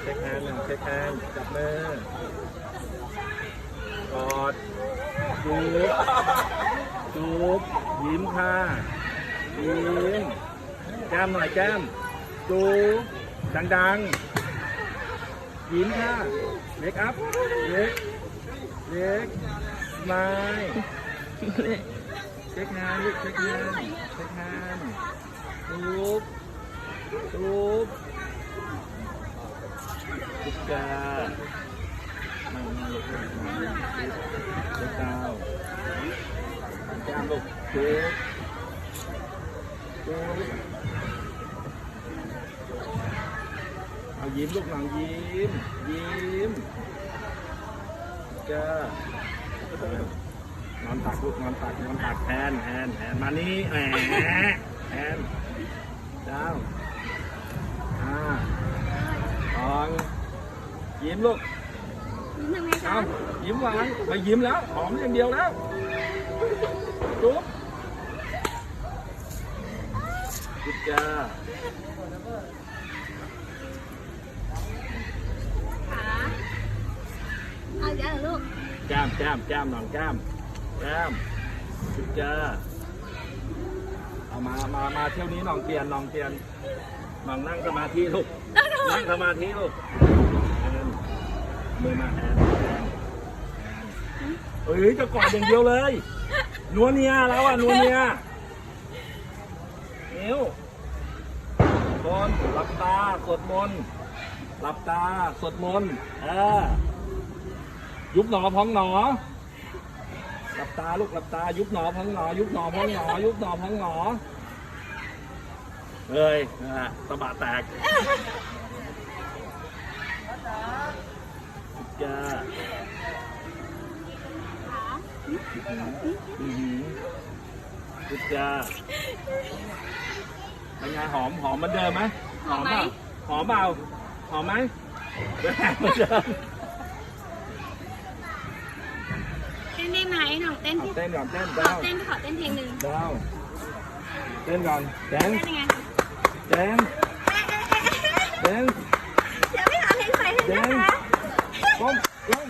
เช็คแฮนด์หนึ่งเช็คแฮนด์จับมือกอดจูบจูบยิ้มค่ะยิ้มแก้มหน่อยแก้มจูบดังๆ ยิ้มค่ะเล็กอัพเล็กเล็กมาเช็คงานลูกเช็คงานเช็คงานตูบตูบ ตุ๊กตาไม่ไม่ลูกตุ๊กตาแก้มลูกเค้กเค้กเอายิ้มลูกหนังยิ้ม ยิ้มจ้านอนตักลูกนอนตักนอนตักแทนแทนแทนมานี่แหมแทนเจ้า ตองยิ้มลูกยิ้มทำไงคะเอายิ้มหวานไปยิ้มแล้วหอมอย่างเดียวแลอาอีกแล้วเหรอลูกแก้มแก้มแก้มนอนแก้มแก้มจุ๊บจ้าเอามามามาเที่ยวนี้น้องนั่งสมาธิลูก นั่งสมาธิลูกมือมาแอนแอนแอนเฮ้ยจะกอดอย่างเดียวเลยนัวเนียแล้วอะนัวเนียนิ้วคนหลับตาสวดมนต์หลับตาสวดมนต์เออยุบหนอพองหนอหลับตาลูกหลับตา ยุบหนอพองหนอ ยุบหนอพองหนอ ยุบหนอพองหนอ เลยนะฮะสะบะแตกจ้าขาอือหือจุดจ้าเป็นไงหอมหอมเหมือนเดิมไหมเปล่าหอมเปล่าหอมไหมเหมือนเดิมเต้นได้ไหมหนูเต้นเอาที่เต้นก่อนเต้นขอดาวเต้นขอเต้นเพลงหนึ่งดาวเต้นก่อนแดน เต้นยังไง แดนแดนเดี๋ยวไม่หาเพลงใส่ให้นะคะก้มลง